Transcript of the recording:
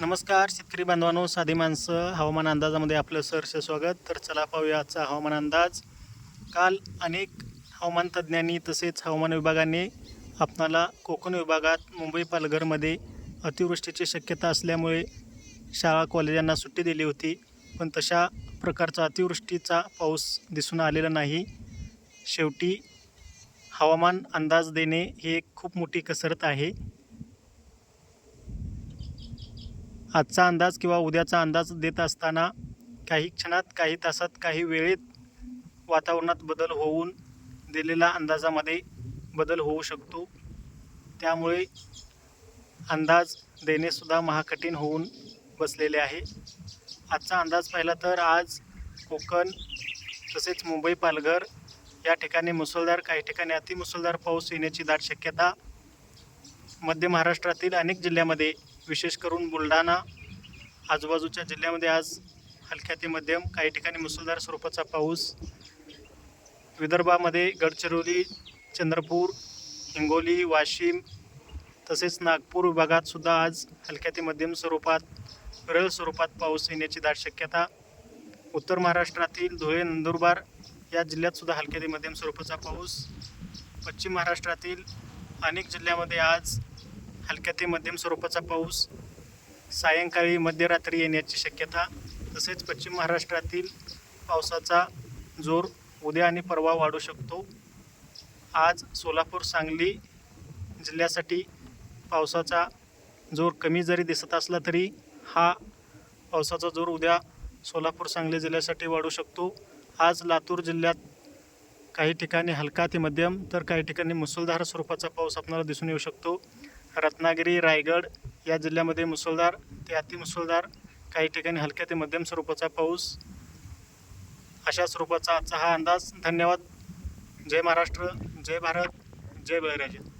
नमस्कार शेतकरी बांधवांनो साधी माणसं हवामान अंदाजामध्ये आपलं सहर्ष स्वागत. तर चला पाहूया आजचा हवामान अंदाज. काल अनेक हवामान तज्ज्ञांनी तसेच हवामान विभागाने आपणाला कोकण विभागात मुंबई पालघरमध्ये अतिवृष्टीची शक्यता असल्यामुळे शाळा कॉलेजांना सुट्टी दिली होती. पण तशा प्रकारचा अतिवृष्टीचा पाऊस दिसून आलेला नाही. शेवटी हवामान अंदाज देणे ही एक खूप मोठी कसरत आहे. आजचा अंदाज किंवा उद्याचा अंदाज देत असताना काही क्षणात काही तासात काही वेळेत वातावरणात बदल होऊन दिलेल्या अंदाजामध्ये बदल होऊ शकतो. त्यामुळे अंदाज देणेसुद्धा महाकठीण होऊन बसलेले आहे. आजचा अंदाज पाहिला तर आज कोकण तसेच मुंबई पालघर या ठिकाणी मुसळधार काही ठिकाणी अतिमुसळधार पाऊस येण्याची दाट शक्यता मध्य महाराष्ट्रातील अनेक जिल्ह्यामध्ये विशेष करून बुलढाणा आजूबाजूच्या जिल्ह्यामध्ये आज हलक्या ते मध्यम काही ठिकाणी मुसळधार स्वरूपाचा पाऊस. विदर्भामध्ये गडचिरोली चंद्रपूर हिंगोली वाशिम तसेच नागपूर विभागात सुद्धा आज हलक्या ते मध्यम स्वरूपात विरळ स्वरूपात पाऊस येण्याची दाट शक्यता. उत्तर महाराष्ट्रातील धुळे नंदुरबार या जिल्ह्यात सुद्धा हलक्या ते मध्यम स्वरूपाचा पाऊस. पश्चिम महाराष्ट्रातील अनेक जिल्ह्यामध्ये आज हलक्या ते मध्यम स्वरूपाचा पाऊस सायंकाळी मध्यरात्री येण्याची शक्यता तसेच पश्चिम महाराष्ट्रातील पावसाचा जोर उद्या आणि परवा वाढू शकतो. आज सोलापूर सांगली जिल्ह्यासाठी पावसाचा जोर कमी जरी दिसत असला तरी हा पावसाचा जोर उद्या सोलापूर सांगली जिल्ह्यासाठी वाढू शकतो. आज लातूर जिल्ह्यात काही ठिकाणी हलका ते मध्यम तर काही ठिकाणी मुसळधार स्वरूपाचा पाऊस आपल्याला दिसून येऊ शकतो. रत्नागिरी रायगड या जिल्ह्यामध्ये मुसळधार ते अतिमुसळधार काही ठिकाणी हलक्या ते मध्यम स्वरूपाचा पाऊस. अशा स्वरूपाचा आजचा हा अंदाज. धन्यवाद. जय महाराष्ट्र जय भारत जय बळीराजे.